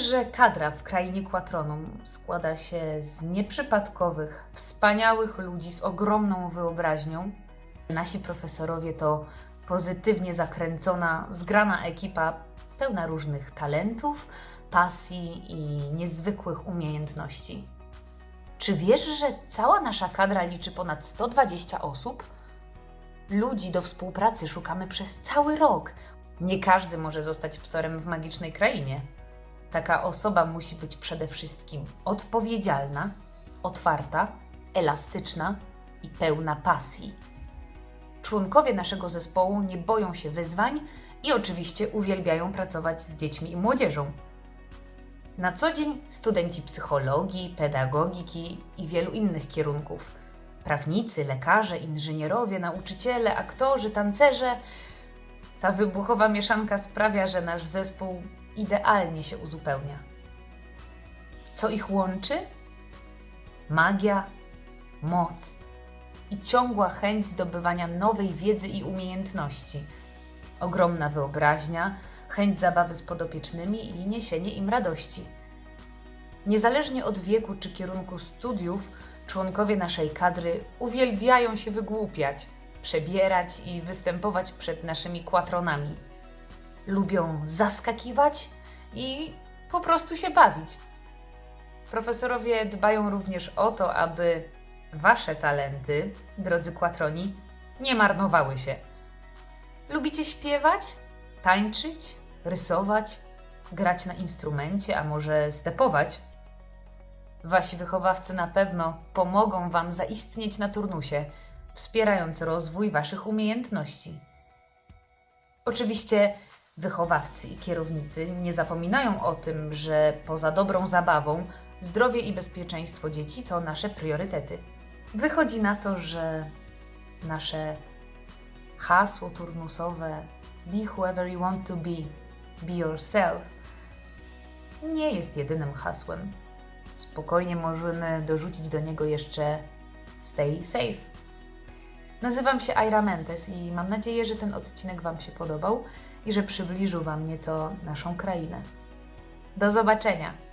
że kadra w krainie Quatronum składa się z nieprzypadkowych, wspaniałych ludzi z ogromną wyobraźnią? Nasi profesorowie to pozytywnie zakręcona, zgrana ekipa pełna różnych talentów, pasji i niezwykłych umiejętności. Czy wiesz, że cała nasza kadra liczy ponad 120 osób? Ludzi do współpracy szukamy przez cały rok. Nie każdy może zostać psorem w magicznej krainie. Taka osoba musi być przede wszystkim odpowiedzialna, otwarta, elastyczna i pełna pasji. Członkowie naszego zespołu nie boją się wyzwań i oczywiście uwielbiają pracować z dziećmi i młodzieżą. Na co dzień studenci psychologii, pedagogiki i wielu innych kierunków. Prawnicy, lekarze, inżynierowie, nauczyciele, aktorzy, tancerze. Ta wybuchowa mieszanka sprawia, że nasz zespół idealnie się uzupełnia. Co ich łączy? Magia, moc i ciągła chęć zdobywania nowej wiedzy i umiejętności. Ogromna wyobraźnia, chęć zabawy z podopiecznymi i niesienie im radości. Niezależnie od wieku czy kierunku studiów, członkowie naszej kadry uwielbiają się wygłupiać, przebierać i występować przed naszymi kwatronami. Lubią zaskakiwać i po prostu się bawić. Profesorowie dbają również o to, aby wasze talenty, drodzy kwatroni, nie marnowały się. Lubicie śpiewać, tańczyć, rysować, grać na instrumencie, a może stepować? Wasi wychowawcy na pewno pomogą Wam zaistnieć na turnusie, wspierając rozwój Waszych umiejętności. Oczywiście wychowawcy i kierownicy nie zapominają o tym, że poza dobrą zabawą, zdrowie i bezpieczeństwo dzieci to nasze priorytety. Wychodzi na to, że nasze hasło turnusowe Be whoever you want to be, be yourself nie jest jedynym hasłem. Spokojnie możemy dorzucić do niego jeszcze Stay safe. Nazywam się Aira Mentes i mam nadzieję, że ten odcinek Wam się podobał i że przybliżył Wam nieco naszą krainę. Do zobaczenia!